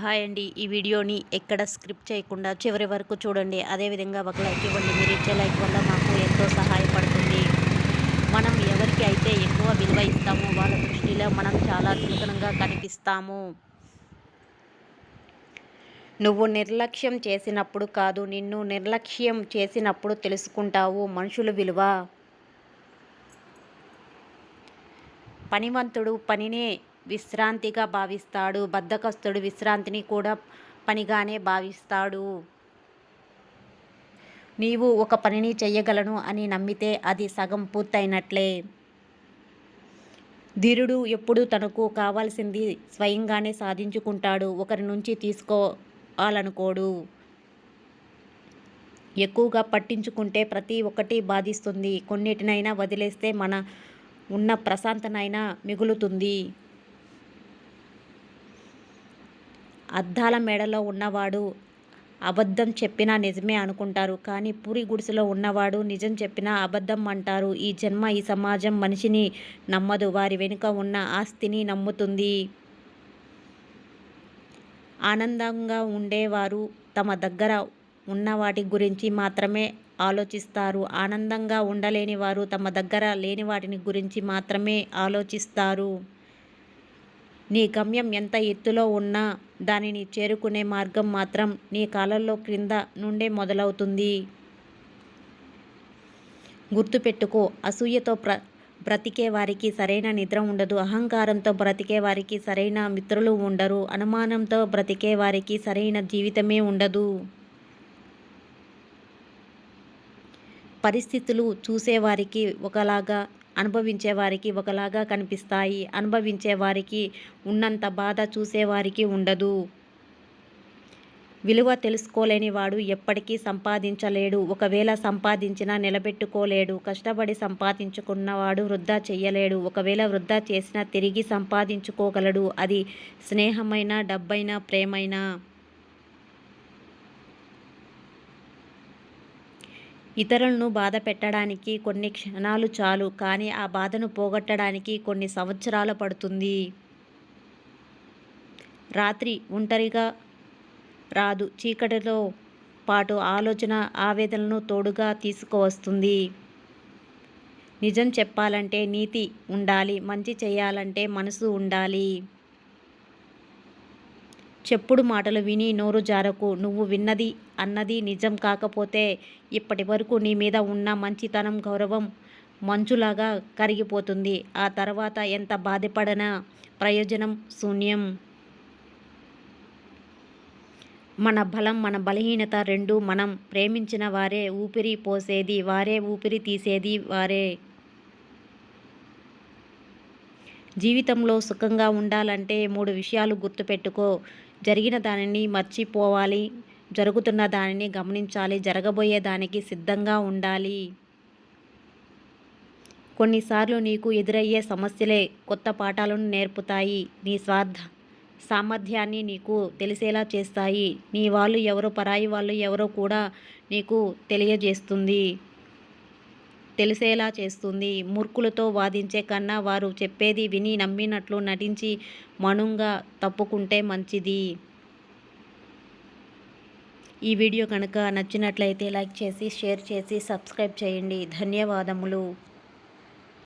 Hi అండి. ఈ వీడియోని ఎక్కడ స్క్రిప్ట్ చేయకుండా చివరి వరకు చూడండి. అదేవిధంగా ఒక లైక్ ఇవ్వండి. మీరు ఇచ్చే లైక్ వల్ల మాకు ఎంతో సహాయపడుతుంది. మనం ఎవరికి అయితే ఎక్కువ విలువ ఇస్తామో వాళ్ళ దృష్టిలో మనం చాలా నూతనంగా కనిపిస్తాము. నువ్వు నిర్లక్ష్యం చేసినప్పుడు కాదు నిన్ను నిర్లక్ష్యం చేసినప్పుడు తెలుసుకుంటావు మనుషుల విలువ. పనివంతుడు పనినే విశ్రాంతిగా భావిస్తాడు. బద్ధకస్తుడు విశ్రాంతిని కూడా పనిగానే భావిస్తాడు. నీవు ఒక పనిని చెయ్యగలను అని నమ్మితే అది సగం పూర్తయినట్లే. ధీరుడు ఎప్పుడు తనకు కావాల్సింది స్వయంగానే సాధించుకుంటాడు. ఒకరి నుంచి తీసుకోవాలనుకోడు. ఎక్కువగా పట్టించుకుంటే ప్రతి ఒక్కటి బాధిస్తుంది. కొన్నిటినైనా వదిలేస్తే మన ఉన్న ప్రశాంతనైనా మిగులుతుంది. అద్దాల మేడలో ఉన్నవాడు అబద్ధం చెప్పినా నిజమే అనుకుంటారు. కానీ పూరి గుడిసెలో ఉన్నవాడు నిజం చెప్పినా అబద్ధం అంటారు. ఈ జన్మ ఈ సమాజం మనిషిని నమ్మదు. వారి వెనుక ఉన్న ఆస్తిని నమ్ముతుంది. ఆనందంగా ఉండేవారు తమ దగ్గర ఉన్న వాటి గురించి మాత్రమే ఆలోచిస్తారు. ఆనందంగా ఉండలేని వారు తమ దగ్గర లేని వాటిని గురించి మాత్రమే ఆలోచిస్తారు. నీ గమ్యం ఎంత ఎత్తులో ఉన్నా దానిని చేరుకునే మార్గం మాత్రం నీ కాలంలో క్రింద నుండే మొదలవుతుంది. గుర్తుపెట్టుకో అసూయతో ప్ర బ్రతికే వారికి సరైన నిద్ర ఉండదు. అహంకారంతో బ్రతికే వారికి సరైన మిత్రులు ఉండరు. అనుమానంతో బ్రతికే వారికి సరైన జీవితమే ఉండదు. పరిస్థితులు చూసేవారికి ఒకలాగా అనుభవించే వారికి ఒకలాగా కనిపిస్తాయి. అనుభవించే వారికి ఉన్నంత బాధ చూసేవారికి ఉండదు. విలువ తెలుసుకోలేని వాడు ఎప్పటికీ సంపాదించలేడు. ఒకవేళ సంపాదించినా నిలబెట్టుకోలేడు. కష్టపడి సంపాదించుకున్నవాడు వృద్ధా చెయ్యలేడు. ఒకవేళ వృద్ధా చేసినా తిరిగి సంపాదించుకోగలడు. అది స్నేహమైన డబ్బైనా ప్రేమైనా ఇతరులను బాధ పెట్టడానికి కొన్ని క్షణాలు చాలు కానీ ఆ బాధను పోగొట్టడానికి కొన్ని సంవత్సరాలు పడుతుంది. రాత్రి ఒంటరిగా రాదు. చీకటితో పాటు ఆలోచన ఆవేదనను తోడుగా తీసుకువస్తుంది. నిజం చెప్పాలంటే నీతి ఉండాలి మంచి చేయాలంటే మనసు ఉండాలి. చెప్పుడు మాటలు విని నోరు జారకు నువ్వు విన్నది అన్నది నిజం కాకపోతే ఇప్పటి వరకు నీ మీద ఉన్న మంచితనం గౌరవం మంచులాగా కరిగిపోతుంది. ఆ తర్వాత ఎంత బాధపడినా? ప్రయోజనం శూన్యం. మన బలం మన బలహీనత రెండు మనం ప్రేమించిన వారే ఊపిరి పోసేది వారే ఊపిరి తీసేది వారే జీవితంలో సుఖంగా ఉండాలంటే మూడు విషయాలు గుర్తుపెట్టుకో. జరిగిన దానిని మర్చిపోవాలి. జరుగుతున్న దానిని గమనించాలి. జరగబోయే దానికి సిద్ధంగా ఉండాలి. కొన్నిసార్లు నీకు ఎదురయ్యే సమస్యలే కొత్త పాఠాలను నేర్పుతాయి. నీ స్వార్థ సామర్థ్యాన్ని నీకు తెలిసేలా చేస్తాయి. నీ వాళ్ళు ఎవరో పరాయి వాళ్ళు ఎవరో కూడా నీకు తెలియజేస్తుంది. తెలిసేలా చేస్తుంది. మూర్ఖులతో వాదించే కన్నా వారు చెప్పేది విని నమ్మినట్లు నటించి మనుంగా తప్పుకుంటే మంచిది. ఈ వీడియో కనుక నచ్చినట్లయితే లైక్ చేసి షేర్ చేసి సబ్స్క్రైబ్ చేయండి. ధన్యవాదములు.